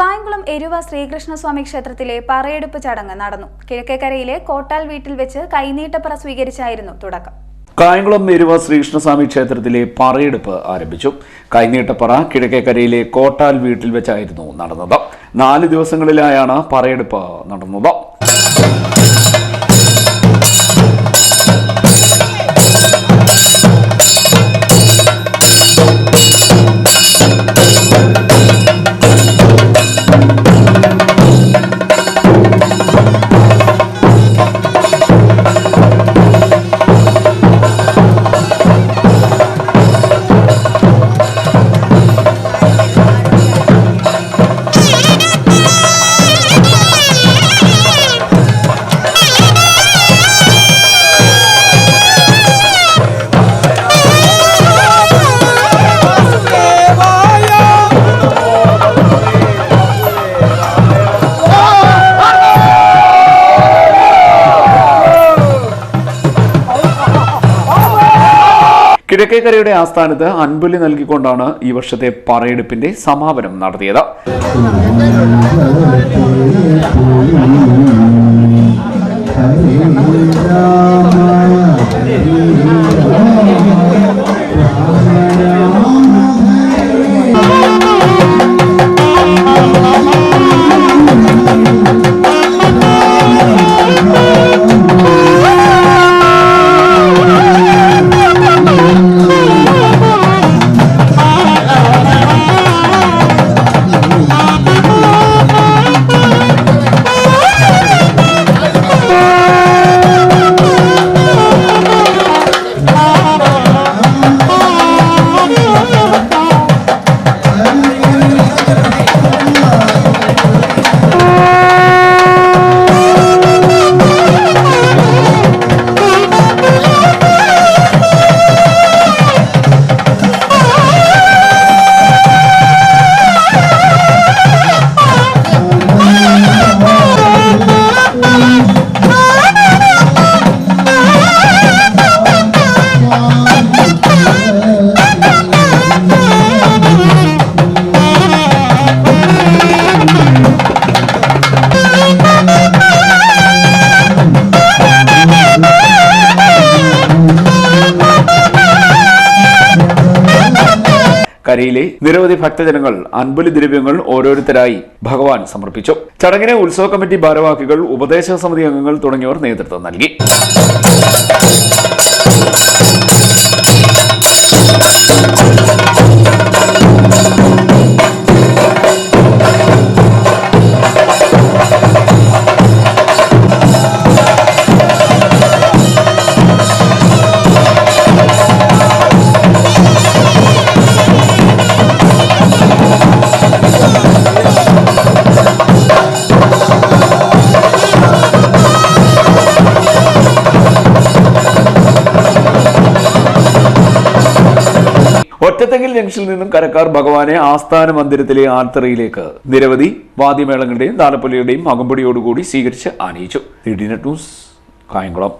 കായംകുളം എരുവ ശ്രീകൃഷ്ണസ്വാമി ക്ഷേത്രത്തിലെ പറയെടുപ്പ് ചടങ്ങ് നടന്നു. കിഴക്കേക്കരയിലെ കോട്ടാൽ വീട്ടിൽ വെച്ച് കൈനീട്ടപ്പറ സ്വീകരിച്ചായിരുന്നു തുടക്കം. കായംകുളം എരുവ ശ്രീകൃഷ്ണസ്വാമി ക്ഷേത്രത്തിലെ പറയെടുപ്പ് ആരംഭിച്ചു. കൈനീട്ടപ്പറ കിഴക്കേക്കരയിലെ കോട്ടാൽ വീട്ടിൽ വെച്ചായിരുന്നു നടന്നത്. നാല് ദിവസങ്ങളിലായാണ് പറയെടുപ്പ് നടന്നത്. കിഴക്കേക്കരയുടെ ആസ്ഥാനത്ത് അൻപുലി നൽകിക്കൊണ്ടാണ് ഈ വർഷത്തെ പറയെടുപ്പിന്റെ സമാപനം നടത്തിയത് കരയിലെ നിരവധി ഭക്തജനങ്ങൾ അൻപലി ദ്രവ്യങ്ങൾ ഓരോരുത്തരായി ഭഗവാൻ സമർപ്പിച്ചു. ചടങ്ങിന് ഉത്സവ കമ്മിറ്റി ഭാരവാഹികൾ ഉപദേശക സമിതി അംഗങ്ങൾ തുടങ്ങിയവർ നേതൃത്വം നൽകി. ഒറ്റത്തെങ്കിൽ ജംഗ്ഷനിൽ നിന്നും കരക്കാർ ഭഗവാനെ ആസ്ഥാന മന്ദിരത്തിലെ ആൽത്തറയിലേക്ക് നിരവധി വാദ്യമേളങ്ങളുടെയും താലപ്പൊലിയുടെയും അകമ്പടിയോടുകൂടി സ്വീകരിച്ച് ആനയിച്ചു. ന്യൂസ് കായംകുളം.